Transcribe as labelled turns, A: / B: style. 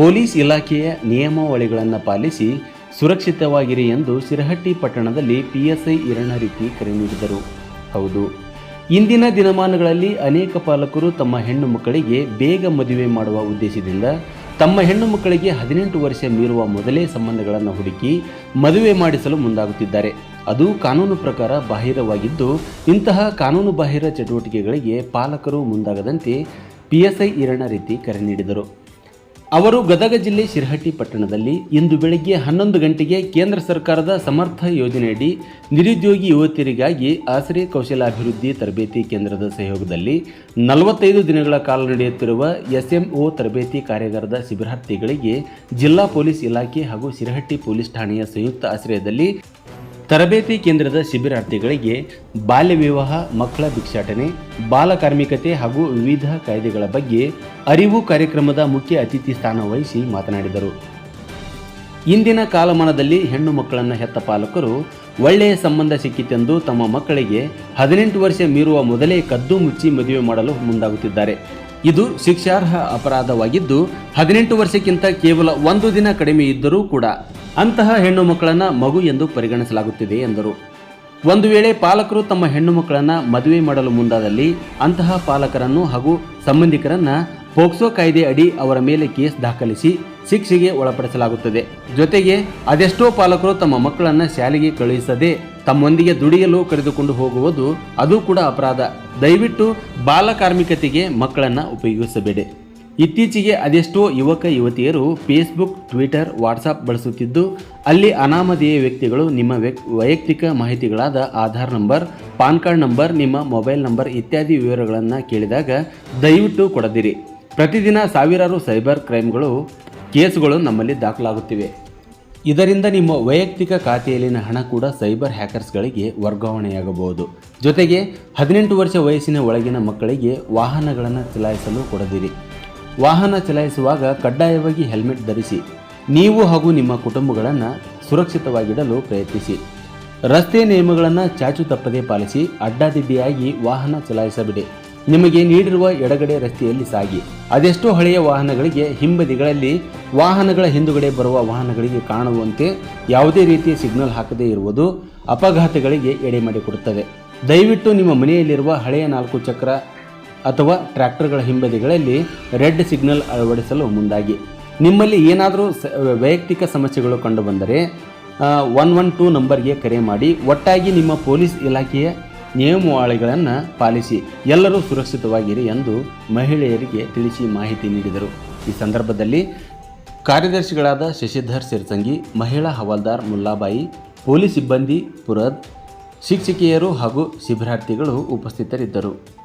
A: Police ಇಲಾಖೆಯ ನಿಯಮಾವಳಿಗಳನ್ನು policy ಸುರಕ್ಷಿತವಾಗಿರಿ ಎಂದು ಸಿರಹಟ್ಟಿ ಪಟ್ಟಣದಲ್ಲಿ ಪಿಎಸ್ಐ ರೀತಿ ಕರೆ ನೀಡಿದರು. ಹೌದು. ಇಂದಿನ ದಿನಮಾನಗಳಲ್ಲಿ ಅನೇಕ ಪಾಲಕರು ತಮ್ಮ ಹೆಣ್ಣು ಮಕ್ಕಳಿಗೆ ಬೇಗ ಮದುವೆ ಮಾಡುವ ಉದ್ದೇಶದಿಂದ ತಮ್ಮ ಹೆಣ್ಣು ಮಕ್ಕಳಿಗೆ ಹದಿನೆಂಟು ವರ್ಷ ಮೀರುವ ಮೊದಲೇ ಸಂಬಂಧಗಳನ್ನು ಹುಡುಕಿ ಮದುವೆ ಮಾಡಿಸಲು ಮುಂದಾಗುತ್ತಿದ್ದಾರೆ. ಅದು ಕಾನೂನು ಪ್ರಕಾರ ಬಾಹಿರವಾಗಿದ್ದು, ಇಂತಹ ಕಾನೂನು ಬಾಹಿರ ಚಟುವಟಿಕೆಗಳಿಗೆ ಪಾಲಕರು ಮುಂದಾಗದಂತೆ ಪಿಎಸ್ಐ ಇರಣ ರೀತಿ ಕರೆ ನೀಡಿದರು. ಅವರು ಗದಗ ಜಿಲ್ಲೆ ಶಿರಹಟ್ಟಿ ಪಟ್ಟಣದಲ್ಲಿ ಇಂದು ಬೆಳಗ್ಗೆ ಹನ್ನೊಂದು ಗಂಟೆಗೆ ಕೇಂದ್ರ ಸರ್ಕಾರದ ಸಮರ್ಥ ಯೋಜನೆಯಡಿ ನಿರುದ್ಯೋಗಿ ಯುವತಿಯರಿಗಾಗಿ ಆಸರೆ ಕೌಶಲಾಭಿವೃದ್ಧಿ ತರಬೇತಿ ಕೇಂದ್ರದ ಸಹಯೋಗದಲ್ಲಿ ನಲವತ್ತೈದು ದಿನಗಳ ಕಾಲ ನಡೆಯುತ್ತಿರುವ ಎಸ್ಎಂಒ ತರಬೇತಿ ಕಾರ್ಯಾಗಾರದ ಶಿಬಿರಾರ್ಥಿಗಳಿಗೆ ಜಿಲ್ಲಾ ಪೊಲೀಸ್ ಇಲಾಖೆ ಹಾಗೂ ಶಿರಹಟ್ಟಿ ಪೊಲೀಸ್ ಠಾಣೆಯ ಸಂಯುಕ್ತ ಆಶ್ರಯದಲ್ಲಿ ತರಬೇತಿ ಕೇಂದ್ರದ ಶಿಬಿರಾರ್ಥಿಗಳಿಗೆ ಬಾಲ್ಯ ವಿವಾಹ, ಮಕ್ಕಳ ಭಿಕ್ಷಾಟನೆ, ಬಾಲ ಕಾರ್ಮಿಕತೆ ಹಾಗೂ ವಿವಿಧ ಕಾಯ್ದೆಗಳ ಬಗ್ಗೆ ಅರಿವು ಕಾರ್ಯಕ್ರಮದ ಮುಖ್ಯ ಅತಿಥಿ ಸ್ಥಾನ ವಹಿಸಿ ಮಾತನಾಡಿದರು. ಇಂದಿನ ಕಾಲಮಾನದಲ್ಲಿ ಹೆಣ್ಣು ಮಕ್ಕಳನ್ನು ಹೆತ್ತ ಪಾಲಕರು ಒಳ್ಳೆಯ ಸಂಬಂಧ ಸಿಕ್ಕಿತೆಂದು ತಮ್ಮ ಮಕ್ಕಳಿಗೆ ಹದಿನೆಂಟು ವರ್ಷ ಮೀರುವ ಮೊದಲೇ ಕದ್ದು ಮುಚ್ಚಿ ಮದುವೆ ಮಾಡಲು ಮುಂದಾಗುತ್ತಿದ್ದಾರೆ. ಇದು ಶಿಕ್ಷಾರ್ಹ ಅಪರಾಧವಾಗಿದ್ದು, ಹದಿನೆಂಟು ವರ್ಷಕ್ಕಿಂತ ಕೇವಲ ಒಂದು ದಿನ ಕಡಿಮೆ ಇದ್ದರೂ ಕೂಡ ಅಂತಹ ಹೆಣ್ಣು ಮಕ್ಕಳನ್ನು ಮಗು ಎಂದು ಪರಿಗಣಿಸಲಾಗುತ್ತಿದೆ ಎಂದರು. ಒಂದು ವೇಳೆ ಪಾಲಕರು ತಮ್ಮ ಹೆಣ್ಣು ಮಕ್ಕಳನ್ನು ಮದುವೆ ಮಾಡಲು ಮುಂದಾದಲ್ಲಿ ಅಂತಹ ಪಾಲಕರನ್ನು ಹಾಗೂ ಸಂಬಂಧಿಕರನ್ನು ಪೋಕ್ಸೋ ಕಾಯ್ದೆ ಅಡಿ ಅವರ ಮೇಲೆ ಕೇಸ್ ದಾಖಲಿಸಿ ಶಿಕ್ಷೆಗೆ ಒಳಪಡಿಸಲಾಗುತ್ತದೆ. ಜೊತೆಗೆ ಅದೆಷ್ಟೋ ಪಾಲಕರು ತಮ್ಮ ಮಕ್ಕಳನ್ನು ಶಾಲೆಗೆ ಕಳುಹಿಸದೆ ತಮ್ಮೊಂದಿಗೆ ದುಡಿಯಲು ಕರೆದುಕೊಂಡು ಹೋಗುವುದು ಅದು ಕೂಡ ಅಪರಾಧ. ದಯವಿಟ್ಟು ಬಾಲಕಾರ್ಮಿಕತೆಗೆ ಮಕ್ಕಳನ್ನು ಉಪಯೋಗಿಸಬೇಡಿ. ಇತ್ತೀಚೆಗೆ ಅದೆಷ್ಟೋ ಯುವಕ ಯುವತಿಯರು ಫೇಸ್ಬುಕ್ ಟ್ವಿಟರ್ ವಾಟ್ಸಪ್ ಬಳಸುತ್ತಿದ್ದು, ಅಲ್ಲಿ ಅನಾಮಧೇಯ ವ್ಯಕ್ತಿಗಳು ನಿಮ್ಮ ವ್ಯಕ್ ವೈಯಕ್ತಿಕ ಮಾಹಿತಿಗಳಾದ Aadhaar number, PAN card number, ನಿಮ್ಮ ಮೊಬೈಲ್ ನಂಬರ್ ಇತ್ಯಾದಿ ವಿವರಗಳನ್ನು ಕೇಳಿದಾಗ ದಯವಿಟ್ಟು ಕೊಡದಿರಿ. ಪ್ರತಿದಿನ ಸಾವಿರಾರು ಸೈಬರ್ ಕ್ರೈಮ್ಗಳು, ಕೇಸುಗಳು ನಮ್ಮಲ್ಲಿ ದಾಖಲಾಗುತ್ತಿವೆ. ಇದರಿಂದ ನಿಮ್ಮ ವೈಯಕ್ತಿಕ ಖಾತೆಯಲ್ಲಿನ ಹಣ ಕೂಡ ಸೈಬರ್ ಹ್ಯಾಕರ್ಸ್ಗಳಿಗೆ ವರ್ಗಾವಣೆಯಾಗಬಹುದು. ಜೊತೆಗೆ ಹದಿನೆಂಟು ವರ್ಷ ವಯಸ್ಸಿನ ಒಳಗಿನ ಮಕ್ಕಳಿಗೆ ವಾಹನಗಳನ್ನು ಚಲಾಯಿಸಲು ಕೊಡದಿರಿ. ವಾಹನ ಚಲಾಯಿಸುವಾಗ ಕಡ್ಡಾಯವಾಗಿ ಹೆಲ್ಮೆಟ್ ಧರಿಸಿ, ನೀವು ಹಾಗೂ ನಿಮ್ಮ ಕುಟುಂಬಗಳನ್ನು ಸುರಕ್ಷಿತವಾಗಿಡಲು ಪ್ರಯತ್ನಿಸಿ. ರಸ್ತೆ ನಿಯಮಗಳನ್ನು ಚಾಚು ತಪ್ಪದೇ ಪಾಲಿಸಿ, ಅಡ್ಡಾದಿಡ್ಡಿಯಾಗಿ ವಾಹನ ಚಲಾಯಿಸಬೇಡಿ. ನಿಮಗೆ ನೀಡಿರುವ ಎಡಗಡೆ ರಸ್ತೆಯಲ್ಲಿ ಸಾಗಿ. ಅದೆಷ್ಟೋ ಹಳೆಯ ವಾಹನಗಳಿಗೆ ಹಿಂಬದಿಗಳಲ್ಲಿ, ವಾಹನಗಳ ಹಿಂದುಗಡೆ ಬರುವ ವಾಹನಗಳಿಗೆ ಕಾಣುವಂತೆ ಯಾವುದೇ ರೀತಿಯ ಸಿಗ್ನಲ್ ಹಾಕದೇ ಇರುವುದು ಅಪಘಾತಗಳಿಗೆ ಎಡೆ ಮಾಡಿಕೊಡುತ್ತದೆ ದಯವಿಟ್ಟು ನಿಮ್ಮ ಮನೆಯಲ್ಲಿರುವ ಹಳೆಯ ನಾಲ್ಕು ಚಕ್ರ ಅಥವಾ ಟ್ರ್ಯಾಕ್ಟರ್ಗಳ ಹಿಂಬದಿಗಳಲ್ಲಿ ರೆಡ್ ಸಿಗ್ನಲ್ ಅಳವಡಿಸಲು ಮುಂದಾಗಿ. ನಿಮ್ಮಲ್ಲಿ ಏನಾದರೂ ವೈಯಕ್ತಿಕ ಸಮಸ್ಯೆಗಳು ಕಂಡುಬಂದರೆ ಒನ್ ಒನ್ ಟೂ ನಂಬರ್ಗೆ ಕರೆ ಮಾಡಿ. ಒಟ್ಟಾಗಿ ನಿಮ್ಮ ಪೊಲೀಸ್ ಇಲಾಖೆಯ ನಿಯಮಾವಳಿಗಳನ್ನು ಪಾಲಿಸಿ. ಎಲ್ಲರೂ ಸುರಕ್ಷಿತವಾಗಿರಿ ಎಂದು ಮಹಿಳೆಯರಿಗೆ ತಿಳಿಸಿ ಮಾಹಿತಿ ನೀಡಿದರು. ಈ ಸಂದರ್ಭದಲ್ಲಿ ಕಾರ್ಯದರ್ಶಿಗಳಾದ ಶಶಿಧರ್ ಸಿರ್ಸಂಗಿ, ಮಹಿಳಾ ಹವಾಲ್ದಾರ್ ಮುಲ್ಲಾಬಾಯಿ, ಪೊಲೀಸ್ ಸಿಬ್ಬಂದಿ ಪುರದ್, ಶಿಕ್ಷಕಿಯರು ಹಾಗೂ ಶಿಬಿರಾರ್ಥಿಗಳು ಉಪಸ್ಥಿತರಿದ್ದರು.